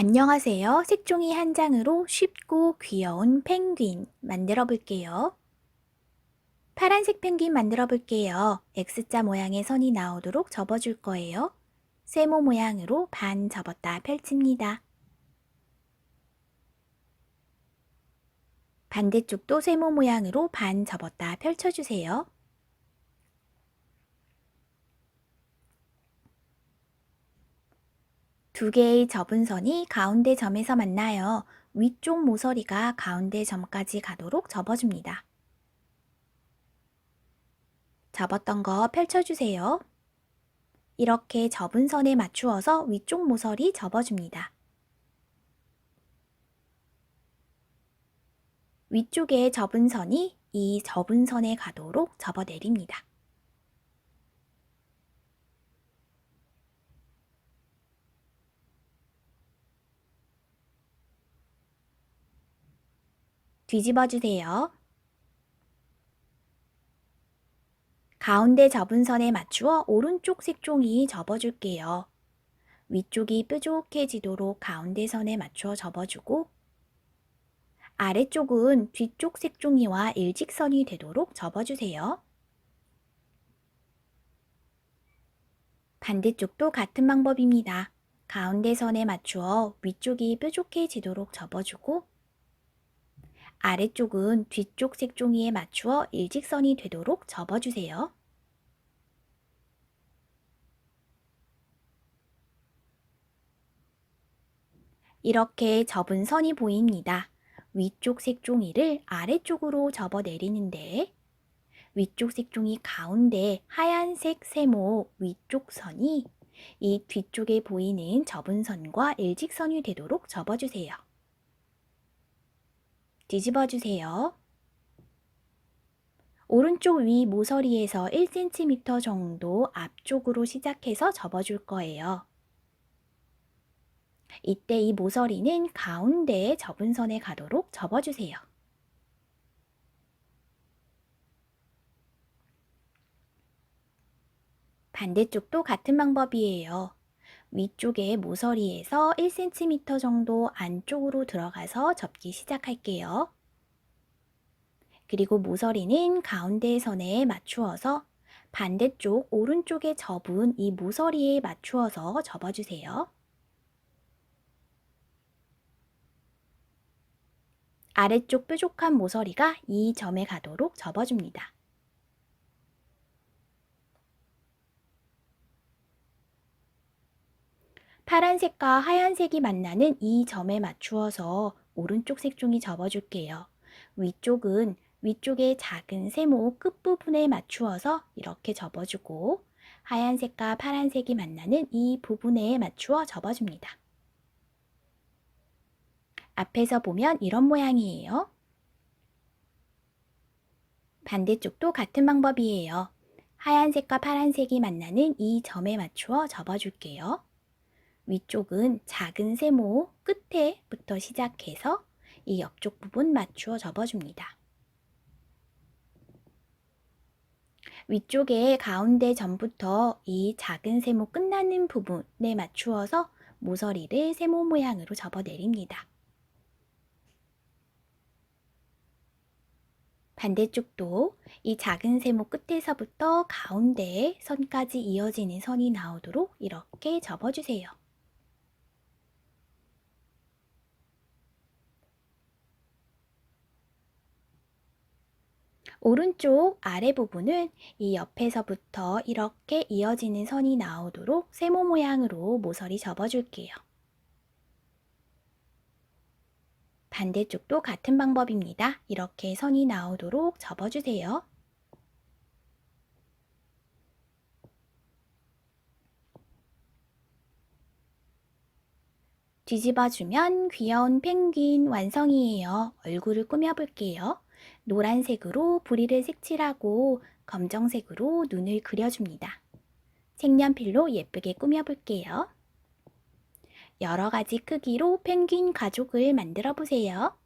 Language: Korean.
안녕하세요. 색종이 한 장으로 쉽고 귀여운 펭귄 만들어 볼게요. 파란색 펭귄 만들어 볼게요. X자 모양의 선이 나오도록 접어줄 거예요. 세모 모양으로 반 접었다 펼칩니다. 반대쪽도 세모 모양으로 반 접었다 펼쳐주세요. 두 개의 접은 선이 가운데 점에서 만나요. 위쪽 모서리가 가운데 점까지 가도록 접어줍니다. 접었던 거 펼쳐주세요. 이렇게 접은 선에 맞추어서 위쪽 모서리 접어줍니다. 위쪽에 접은 선이 이 접은 선에 가도록 접어내립니다. 뒤집어 주세요. 가운데 접은 선에 맞추어 오른쪽 색종이 접어줄게요. 위쪽이 뾰족해지도록 가운데 선에 맞추어 접어주고 아래쪽은 뒤쪽 색종이와 일직선이 되도록 접어주세요. 반대쪽도 같은 방법입니다. 가운데 선에 맞추어 위쪽이 뾰족해지도록 접어주고 아래쪽은 뒤쪽 색종이에 맞추어 일직선이 되도록 접어주세요. 이렇게 접은 선이 보입니다. 위쪽 색종이를 아래쪽으로 접어 내리는데 위쪽 색종이 가운데 하얀색 세모 위쪽 선이 이 뒤쪽에 보이는 접은 선과 일직선이 되도록 접어주세요. 뒤집어 주세요. 오른쪽 위 모서리에서 1cm 정도 앞쪽으로 시작해서 접어줄 거예요. 이때 이 모서리는 가운데에 접은 선에 가도록 접어주세요. 반대쪽도 같은 방법이에요. 위쪽에 모서리에서 1cm 정도 안쪽으로 들어가서 접기 시작할게요. 그리고 모서리는 가운데 선에 맞추어서 반대쪽 오른쪽에 접은 이 모서리에 맞추어서 접어주세요. 아래쪽 뾰족한 모서리가 이 점에 가도록 접어줍니다. 파란색과 하얀색이 만나는 이 점에 맞추어서 오른쪽 색종이 접어줄게요. 위쪽은 위쪽의 작은 세모 끝부분에 맞추어서 이렇게 접어주고 하얀색과 파란색이 만나는 이 부분에 맞추어 접어줍니다. 앞에서 보면 이런 모양이에요. 반대쪽도 같은 방법이에요. 하얀색과 파란색이 만나는 이 점에 맞추어 접어줄게요. 위쪽은 작은 세모 끝에부터 시작해서 이 옆쪽 부분 맞추어 접어줍니다. 위쪽에 가운데 점부터 이 작은 세모 끝나는 부분에 맞추어서 모서리를 세모 모양으로 접어내립니다. 반대쪽도 이 작은 세모 끝에서부터 가운데 선까지 이어지는 선이 나오도록 이렇게 접어주세요. 오른쪽 아래 부분은 이 옆에서부터 이렇게 이어지는 선이 나오도록 세모 모양으로 모서리 접어줄게요. 반대쪽도 같은 방법입니다. 이렇게 선이 나오도록 접어주세요. 뒤집어주면 귀여운 펭귄 완성이에요. 얼굴을 꾸며볼게요. 노란색으로 부리를 색칠하고 검정색으로 눈을 그려줍니다. 색연필로 예쁘게 꾸며볼게요. 여러 가지 크기로 펭귄 가족을 만들어 보세요.